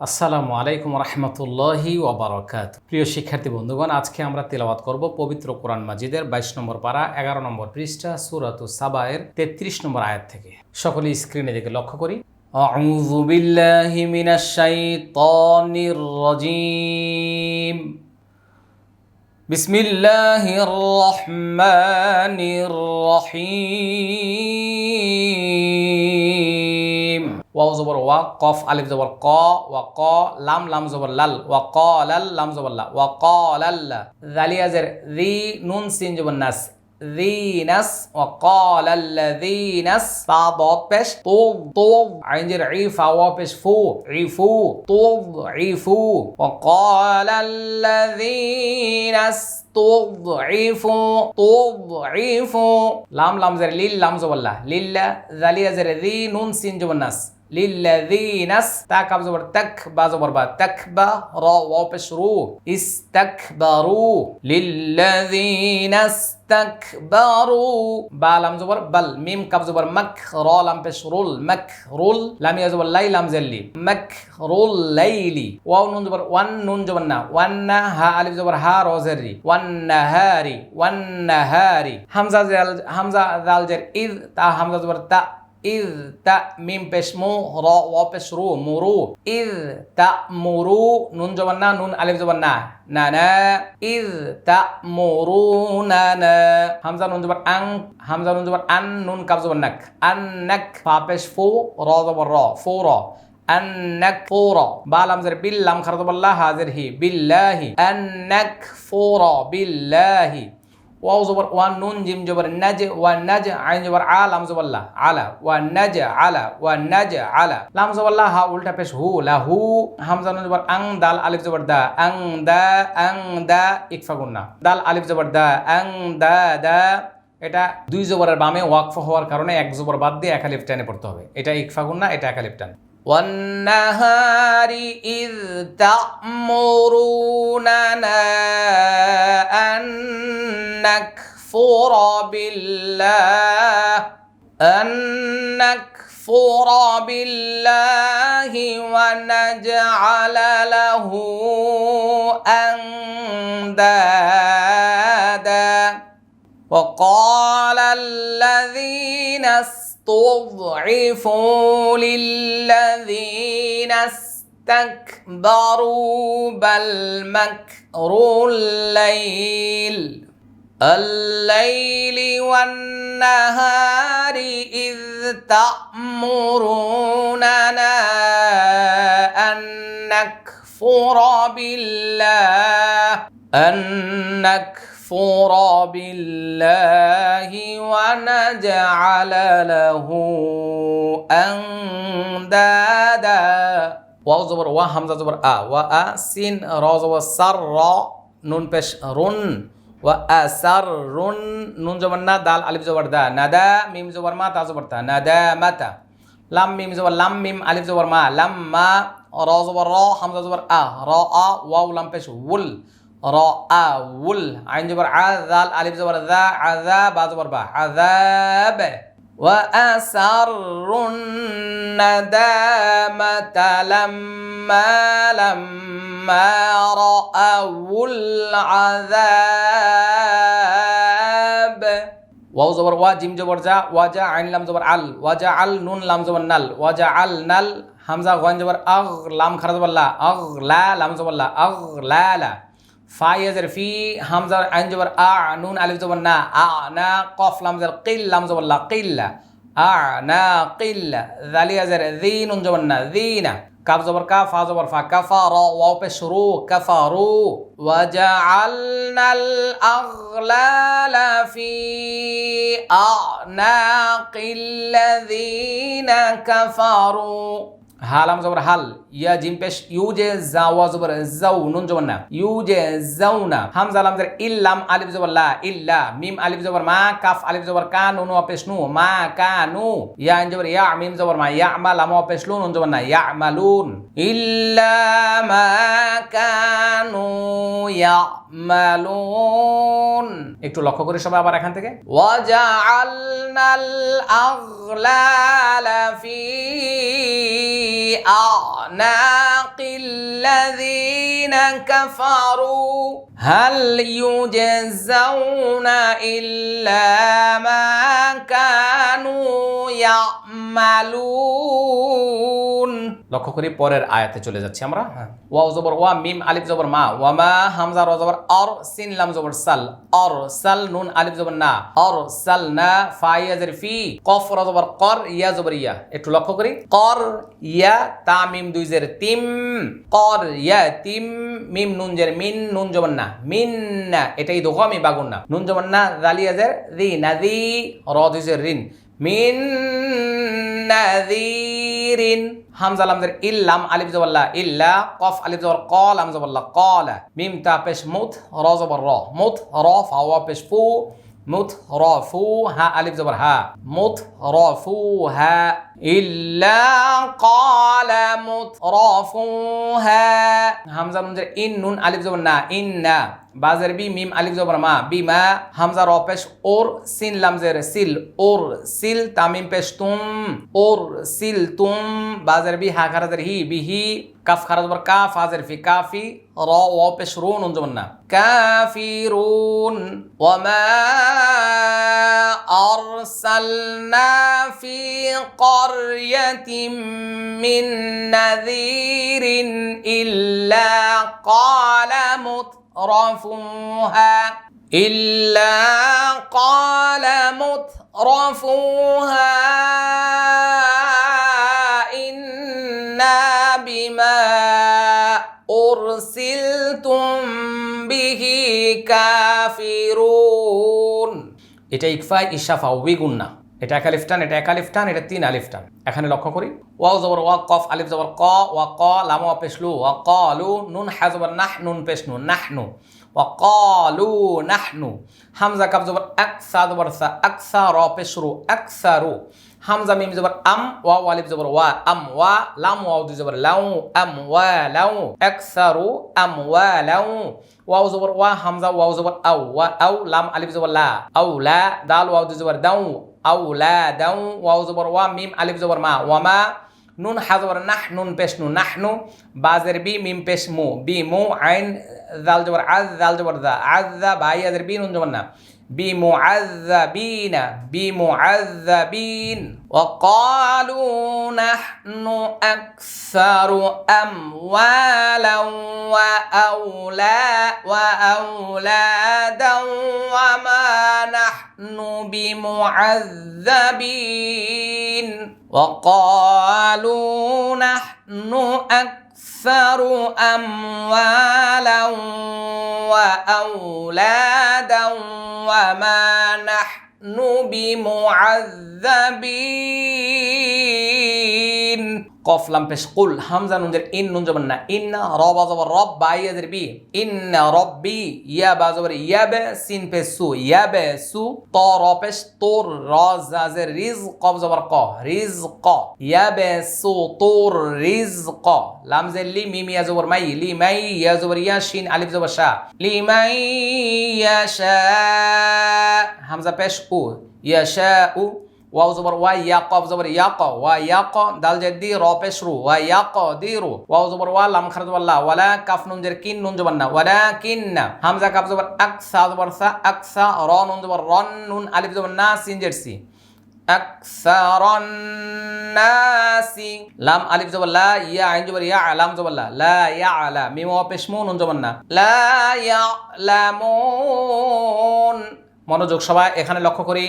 আসসালামু আলাইকুম রহমতুল্লাহি ওবরাকাত প্রিয় শিক্ষার্থী বন্ধুগণ আজকে আমরা তেলাওয়াত করব পবিত্র কোরআন মাজিদের বাইশ নম্বর পারা এগারো নম্বর পৃষ্ঠা সুরাত সাবায়ের তেত্রিশ নম্বর আয়াত থেকে সকলে স্ক্রিনে দিকে লক্ষ্য করি أعوذ بالله من الشيطان الرجيم بسم الله الرحمن الرحيم واو زبر وا قاف ألف زبر قا وقا لام لام زبر لل وقال لام زبر لا وقال لا ذلي ازر ذي نون سين زبر نس ذي نس وقال الذي نس تعضاد بش طوض طوض عين جر عيف عوابش فو. عيفو طوض عيفو وقال الذي نس تضعفوا تضعفوا لام لام زر ليل لام زبلا ليل ذلي زر ذي نون سين جبناس للذين استكبر زبر تك با با تكبر را وبش رو استكبروا. للذين استكبروا. با لام زبر بل. ميم كاب زبر. مك را لام بش رول مك رول لام يا زبر لام زلي. مك رول ليلي. واو نون زبر وان نون زبر نا. وان ها ألف زبر ها را زري. والنهاري والنهاري همزه زال همزه ذال جر. إذ تا همزه زبر تا إذ تأميم بشمو را وبشرو مرو إذ تأمرو نون جبنا نون ألف جبنا نانا إذ تأمروننا همزة نون جبر أن همزة نون جبر أن نون كاب جبر نك أنك فابش فو را جبر را فو را أنك فورا بالام زر باللام خرط بالله حاضر هي بالله أنك فورا بالله ওয়াও জবর ওয়ান নুন জিম জবর নাজ ওয়া নাজ আইন জবর আ লাম জবর লা আলা ওয়া নাজ আলা ওয়া নাজ আলা লাম জবর লা হা উল্টা পেশ হু লা হু হামজা নুন জবর আং দাল আলিফ জবর দা আং দা আং দা ইকফা গুন্না দাল আলিফ জবর দা আং দা দা এটা দুই জবরের বামে ওয়াকফ হওয়ার কারণে এক জবর বাদ দিয়ে এক আলিফ টেনে পড়তে হবে এটা ইকফা গুন্না এটা এক আলিফ টান والنهار إذ تأمروننا أن نكفر بالله أن نكفر بالله ونجعل له أندادا. وقال الذين استضعفوا للذين استكبروا بل مكر الليل. الليل والنهار إذ تأمروننا أن نكفر بالله أن نكفر بالله ونجعل له أندادا. واو زبر وا همزة زبر آ وأ آ سين را سر نون পেশ رن. ওয়া আসার নুন জবর না দাল আলিফ জবর দা নাদা মিম জবর মা তা জবর তা নাদা মাতা লাম মিম জবর লাম মিম আলিফ জবর মা লাম মা র জবর র হামজা জবর আ র আ ওয়াও লাম পেশ উল র আ উল আইন জবর আ দাল আলিফ জবর দা আ আযা বা জবর বা বে وأسروا الندامة لما لما رأوا العذاب ওয়াও জবর ওয়া জিম জবর যা ওয়াজা আইন লাম জবর আল ওয়াজা আল নুন লাম জবর নাল ওয়াজা আল নাল হামজা ওয়ান জবর আগ লাম খারা জবর লা আগ লা লাম জবর লা আগ লা লা ফা ইয়াজের ফি হামজা আইন জবর আ নুন আলিফ জবর না আ না কফ লাম জবর কিল লাম জবর লা কিল্লা আ না কিল্লা জালি ইয়াজের জি নুন জবর না জিনা কাফ জবর কা ফা জবর ফা কাফা র ওয়াও পে শুরু কাফারু ওয়াজআলনাল আগলালা আনাকিল্লাযীনা হালাম জবর হাল। ইয়া, জিম, পেশ, ইউ যে জাওয়া জবর জাউ নুন, জবর না। ইউ যে জাউ না। হামজা লাম জবর ইল্লাম, আলিফ, জবর, লা, ইল্লা, মিম, আলিফ, জবর, মা, কাফ, আলিফ, জবর, কা, নুন, ওয়া, পেশ, নু, মা, কা, নু। ইয়া, আইন, জবর, ইয়া, মিম, জবর, মা, ইয়া আমা লাম, ওয়া, পেশ, লু, নুন, জবর না, ইয়া আমালুন ইল্লা, মা কানু ইয়ামালুন একটু লক্ষ্য করি সবাই আবার এখান থেকে। ওয়াজআলনাল আগলালা ফি আনাকিল্লাযীনা কাফারু হাল ইউজাউনা ইল্লা মা কানু ইয়ামালুন লক্ষ্য করি পরের আয়াতে চলে যাচ্ছি আমরা। হ্যাঁ। ওয়াও জবর, ওয়া মিম, আলিফ জবর, মা। ওয়ামা হামজা, র জবর, অর, সিন, লাম জবর, সাল। অর, সাল, নুন, আলিফ জবর, না। অর, সাল, না ফা ফি। কফ, র কর, ইয়া জবর, ইয়া। একটু লক্ষ্য করি। কর, ইয়া তা মিম দুই জের তিম, কর ইয়া তিম, মিম নুন জের মিন, নুন জবর না মিন না, এটাই দোহ আমি বাগুন না। নুন জবর না জালিয়া জের রি, না রি, র দুই জের রিন। মিন নাযীরিন হামজা লামজের ইল্লাম আলিফ জবল্লা ইল্লা, কফ আলিফ জবর ক, লাম জবল্লা কলা মিম তা পেশ মুত, র জবর র। মুত, র, ফাওয়া, পেশ ফু। মুত র ফু হা আলিফ জবর হা মুথ র ফু হা ইল্লা ক্বালা মুথ র ফু হা হামজা লামজের ইন নুন আলিফ জবর না ইন্না বাজের বি মিম আলিফ জবর মা বিমা হামজা র পেশ ওর সিন লামজের সিল ওর সিল তামিম পেশ তুম ওর সিল তুম বাজের বি হা খারাজের হি বিহি কাফ খারাজ জবর কাফ হাজের ফি কাফি র ও পেশ রুন উন জবর না কাফিরুন ওয়ামা أرسلنا في قرية من نذير إلا قال مترفوها. إلا قال مترفوها. إنا بما أرسلتم به كافرون. এটা ইকফা ইশাফা ওবিগুন্না এটা এক আলিফটান এটা এক আলিফটান এটা তিন আলিফটান এখানে লক্ষ্য করি, ওয়াও জবর ওয়া কফ, আলিফ জবর ক, ওয়া ক, লাম পেশলু ওয়া লু নুন, হা জবর নাহ, নুন পেশনু নাহনু ওয়া লু নাহনু হামজা কাফ জবর আকসা জবর সা, আকসা র পেশরু আকসারু হামজা মিম জবর আম ওয়া ওয়ালিফ জবর ওয়া, আম ওয়া, লাম ওয়া দুই জবর লাউ, আম ওয়া লাউ আকসারু আম ওয়া লাউ, ওয়াও জবর ওয়া, হামজা ওয়াও জবর আউ, ওয়া আউ, লাম আলিফ জবর লা, আউ লা, দাল ওয়াও দুই জবর দাউ, আউ লা দাউ, ওয়াও জবর ওয়া, মিম আলিফ জবর মা ওয়ামা নুন হাজবর নাহ, নুন পেশ নু নাহনু বাজের বি, মিম পেশ মু, বি মু, আইন জাল জবর আজ জাল জবর দা আজ দা, বাই, আজের বি, নুন জবর না। بمعذبين بمعذبين. وقالوا نحن أكثر أموالا وأولا وأولادا وما نحن بمعذبين. وقالوا نحن أكثر أموالا وأولادا وما نحن بمعذبين কফ লাম পেশ কুল, হামজা নুনজের ইন, নুন জবর না। ইন রব জবর রব বাইয়াদের বি। ইন রব্বি ইয়া বা জবর ইয়াবে সিন পেশ সু, ইয়াবে সু ত র পেশ তোর র জাজের রিজ কব জবর ক রিজ ক ইয়াবে সু তোর রিজ ক লাম জের লি মিম ইয়া মাই, লি মাই ইয়া জবর ইয়া শিন, আলিফ জবর শা। লি মাই ইয়াশা হামজা পেশ উ, ইয়া ইয়াশা উ ওয়াও জবর ওয়া ইয়া ক জবর ইয়া ওয়া ইয়া দাল জে দি র পেশ রু ওয়া ইয়া দি রু ওয়াও জবর ওয়া লাম খারাজ ওয়াল্লা ওয়ালা কাফ নুন জের কিন নুন জবর না ওয়ালা কিন না হামজা কাফ জবর আকসা জবর সা আকসা র নুন জবর রন নুন আলিফ জবর না সিন জের সি আকসারন নাসি লাম আলিফ জবল্লা ইয়া আইন জবরিয়া আলাম জবল্লা লা ইয়া আলা মিম অপেশমু নুন জবন্না লা ইয়া লামুন মনোযোগ সবাই এখানে লক্ষ্য করি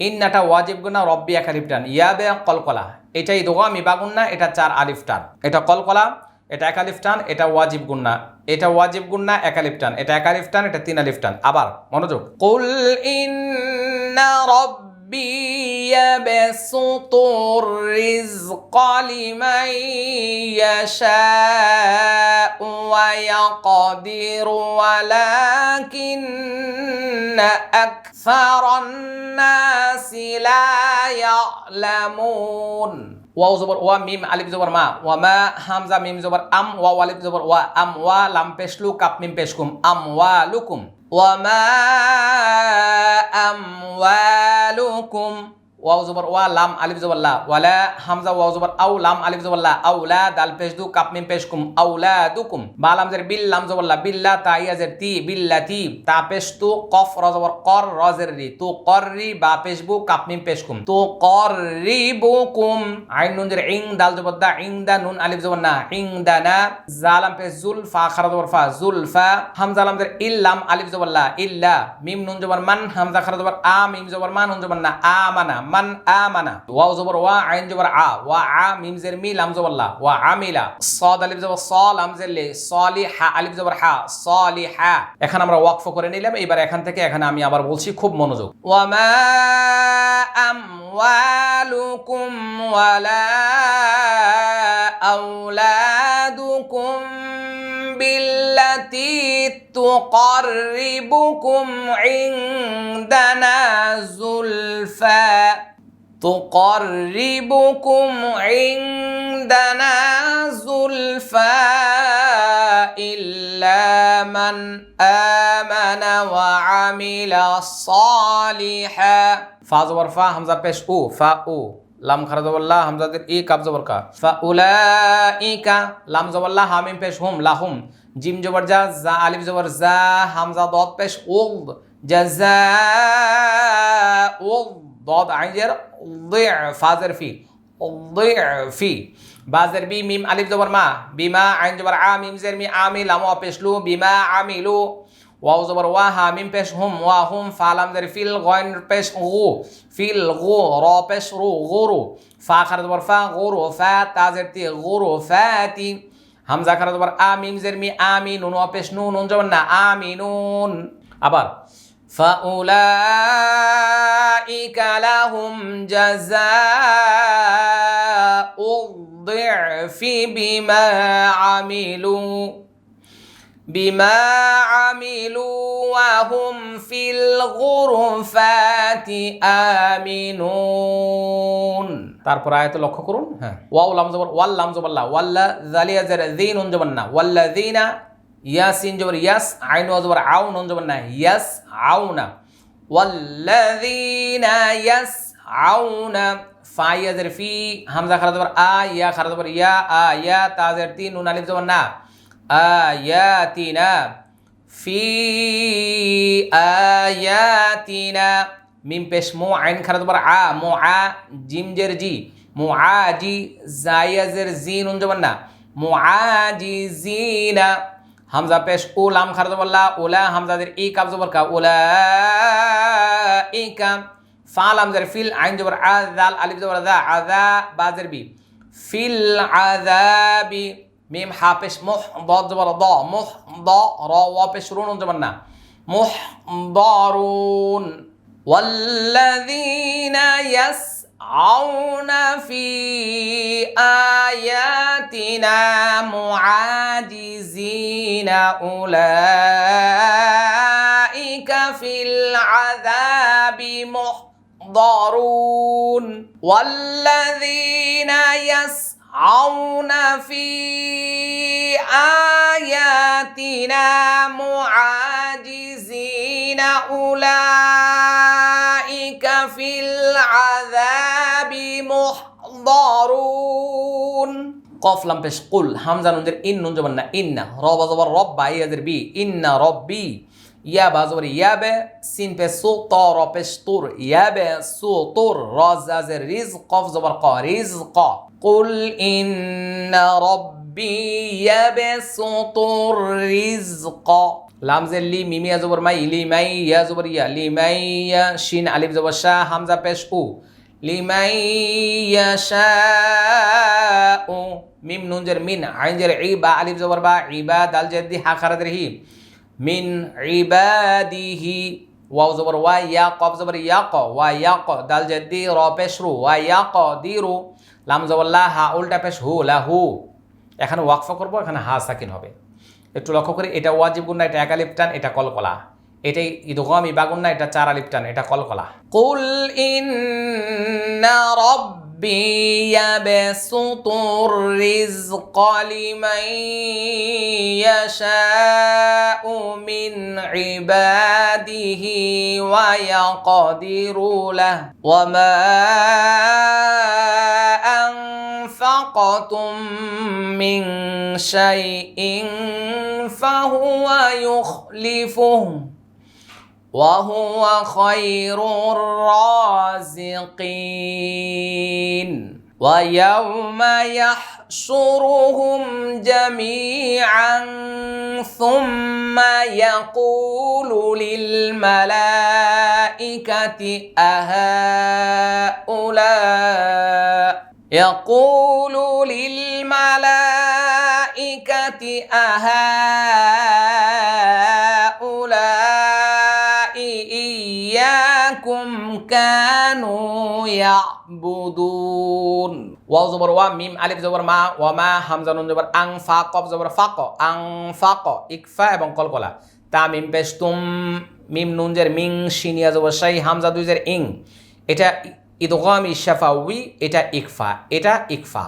ইন্নাটা ওয়াজিব গুনা রব্বি এক আলিফ টান ইয়াবে কলকলা। এটাই দোগামি বাগুন্না এটা চার আলিফ টান এটা কলকলা, এটা এক আলিফ টান এটা ওয়াজিব গুন্না এটা ওয়াজিব গুন্না এক আলিফ টান এটা এক আলিফ টান এটা তিন আলিফ টান আবার মনোযোগ। কুল ইন্না রব্বি ইয়াবসুতু লিমান ইয়াশাউ ওয়া ইয়াকদিরু, ওয়ালাকিন্না আকসারান الناس لا يعلمون ওয়াও জবর ওয়া মিম আলিফ জবর মা ওয়া মা হামজা মিম জবর আম ওয়া আলিফ জবর ওয়া আম ওয়া লাম পেশলু কাপ মিম পেশকুম আম ওয়া লুকুম ওয়া মা আম ওয়ালুকুম ওয়াও জবর ওয়া, লাম, আলিফ, জবর লা। ওয়ালা, হামজা, ওয়াও জবর আউ লাম, আলিফ, জবর লা। আউলা, দাল, পেশ, দু, কাপ, মিম, পেশ, কুম। আউলা দুকুম বা, লাম, জের, বিল, লাম, জবর লা। বিল্লা তা, ইয়া, জের, তি বিল্লাতি তা। পেশ, তু, কফ, র, জবর, কর, র, জের, রি। তু কররি বা, পেশ, বু, কাপ, মিম, পেশ, কুম। তু কররিবুকুম আইন, নুন, জের, ইং, দাল, জবর দা, ইং, দা, নুন, আলিফ, জবর না। ইং, দা, না। জালাম পেশ, জুল, ফা খারা জবর ফা, জুল, ফা। হামজা, লাম, জের ইল্লাম আলিফ, জবর লা। ইল্লা মিম, নুন, জবর মান। হামজা খারা জবর আ, মিম, জবর মান, নুন, জবর না। আমানা মান আমানা। ওয়াও জবর ওয়া, আইন জবর আ। ওয়া আ, মিম জের মি, লাম জবর লা। ওয়া আমিলা। সাদ আলিফ জবর স, লাম জের লে। সলিহা আলিফ জবর হা। সলিহা। এখন আমরা ওয়াকফ করে নিলাম। এবার এখান থেকে এখানে আমি আবার বলছি খুব মনোযোগ। ওয়া মা আমওয়ালুকুম ওয়ালা আওলাদুকুম بالتي تقربكم عندنا زلفى تقربكم عندنا زلفى إلا من آمن وعمل صالحا فا زبر فا همزة পেশ ও ফা ও লাম খারা জবল্লা হামজাদের ই কাব জবর কা ফা উলাইকা লাম জবল্লা হামিম পেশ হুম লাহুম জিম জবর জা জা আলিফ জবর জা হামজা দদ পেশ উদ জাজা উদ ضاد عين ضعف فازر في ضعف بازر بي ميم ألف زبر ما بما عين زبر عا ميم زر مي عامل لام بيشلو بما عملوا واو زبر واها ميم بيش هم واهم فالام زر فيل غين بيش غو فيل غو را بيش رو غورو فا خر زبر فا غورو فا تازر تي غورو فاتي হামজা খারা জবর আ মিম জের মি আমি নুন অপেশ নুন নুন জবর না আমিনুন আবার فأولئك لهم جزاء الضعف بما عملوا بما عملوا وهم في الغرفات آمنون তারপর আয়াত লক্ষ্য করুন হ্যাঁ ওয়াও লাম জবর ওয়াল লাম জবর লা ওয়াল্লা জালিয়া জার যিন উন জবর না ওয়াল্লাযিনা ইয়াসিন জবর ইয়াস আইন ওয়া জবর আউ নুন জবর না ইয়াস আউনা ওয়াল্লাযিনা ইয়াস আউনা ফা ইয়া জের ফি হামজা খারা জবর আ ইয়া খারা জবর ইয়া আ ইয়া তা জের তিন নুন আলিফ জবর না আয়াতিনা, ফি আয়াতিনা। মিম পেশ মো আইন খারা জবর আ, মো আ, জিম জের জি, মো আ জি জাইয়া জের জি নুন জবর না, মো আ জি জিনা। হামজা পেশ ও লাম খারা জবর ওলা হামজাদের ই কাব জবর কা ওলা ই কাম ফা লাম জের ফিল আইন জবর আ, দাল আলিফ জবর দা আদা বাজের বি ফিল আযাবি ميم حا بش مح ضاد ولا ضا مح ضا را وابش رون محضرون والذين يسعون في آياتنا معاجزين أولئك في العذاب محضرون والذين يسعون في آياتنا معاجزين أولئك في العذاب محضرون কফ লাম পেশ কুল হামজা নুনদের ইন নুন জবর না ইন্না রব জবর রব বা ইয়াদের বি ইন্না রব্বি ইয়া বা জবর ইয়াবে সিন পে সু ত র পেশ তুর ইয়াবে সু তুর র জাজের রিজ কফ জবর ক রিজ ক কুল ইন্না রব্বি ইয়াবে সু তুর রিজ ক লামজের লি মিমিয়া জবর মাই লি মাই ইয়া জবর ইয়া লি মাই ইয়া শিন আলিফ জবর শাহ হামজা পেশ উ লিমাই ইয়াশাউ মিম নুন জের মিন আইন জের ইবা আলিফ জবর বা ইবা দাল জের দি হা খারাদের মিন ইবাদিহি। ওয়াও জবর ওয়া ইয়া কব জবর ইয়া ক ওয়া ইয়া ক দাল জের দি র পেশ রু ওয়া ইয়া ক দি রু লাম জবর লা, হা উল্টা পেশ হু, লা হু। এখানে ওয়াকফ করব, এখানে হা সাকিন হবে। একটু লক্ষ্য করি, এটা ওয়াজিব গুন্না এটা একালিপ টান, এটা কলকলা। এটাই ইদগম ইবাগুন্না এটা চার আলিপ এটা কলকলা। কুল ইন্না রব্বি ربي يبسط الرزق لمن يشاء من عباده ويقدر له وما أنفقتم من شيء فهو يخلفه وهو خير الرازقين. ويوم يحشرهم جميعا ثم يقول للملائكة أهؤلاء؟ يقول للملائكة أهؤلاء؟ يعبدون واو زبر ওয়া ميم الف زبر ما ওয়া মা হামজা নুন জবর আং ফা কফ জবর ফাক আং ফাক এবং কলকলা তা মিম পেশ মিম নুন জের মিং শিনিয়া জবর সাই হামজা দুই জের ইং এটা ইদগাম ইশাফাউই এটা ইকফা এটা ইকফা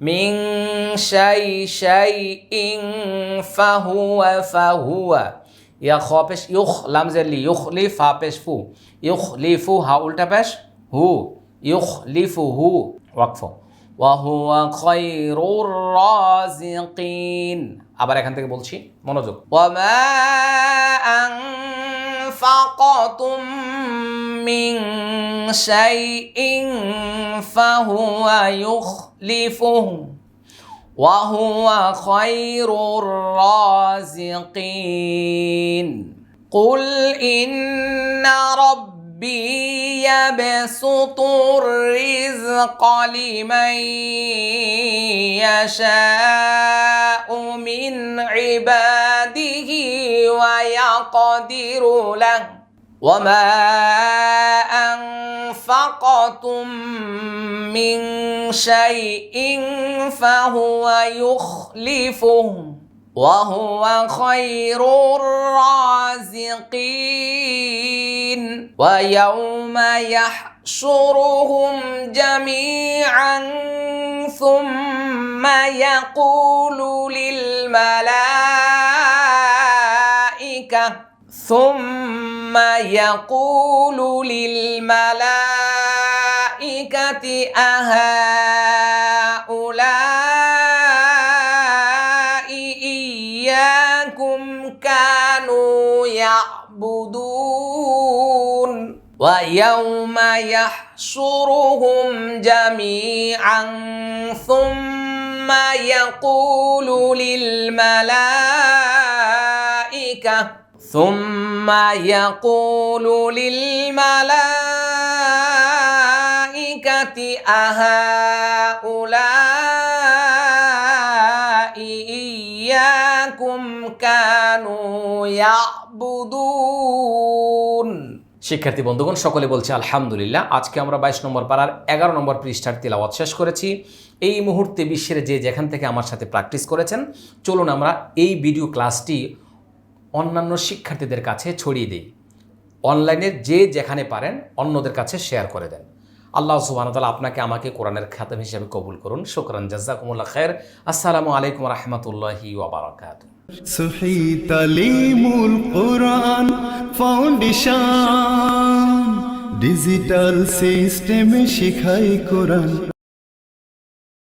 মিং সাই সাই ইং ফাহুয়া ফাহুয়া ইয়া খ পেশ ইউখ লামজের লি ইউখ লি ফা পেশ ফু ইউখ লি ফু হা উল্টা পেশ হু ইউখ লি ফু হু ওয়াকফ وهو خير الرازقين আবার এখান থেকে বলছি মনোযোগ وما أنفقتم من شيء فهو يخلفه وهو خير الرازقين قل إن ربي يبسط الرزق لمن يشاء من عباده ويقدر له. وما أنفقتم من شيء فهو يخلفه. وهو خير الرازقين. ويوم يحشرهم جميعا ثم يقول للملائكة ثم يقول للملائكة أهؤلاء إياكم كانوا يعبدون ويوم يحشرهم جميعا ثم يقول للملائكة ثم يقول للملائكة أهؤلاء ইয়াবুদুন। শিক্ষার্থী বন্ধুগণ, সকলে বলছে আলহামদুলিল্লাহ। আজকে আমরা বাইশ নম্বর পাড়ার এগারো নম্বর পৃষ্ঠার তেলাওয়াত শেষ করেছি। এই মুহূর্তে বিশ্বের যে যেখান থেকে আমার সাথে প্র্যাকটিস করেছেন, চলুন আমরা এই ভিডিও ক্লাসটি অন্যান্য শিক্ষার্থীদের কাছে ছড়িয়ে দিই। অনলাইনে যে যেখানে পারেন, অন্যদের কাছে শেয়ার করে দেন। আল্লাহ সুবাহতাল আপনাকে আমাকে কোরআনের খাতাম হিসেবে কবুল করুন। শুকরান জাজাকুমুল্লা খের আসসালামু আলাইকুম রহমতুল্লাহি ওবরাকাত সহি তালিমুল কোরআন ফাউন্ডেশন, ডিজিটাল সিস্টেমে শিখাই কোরআন।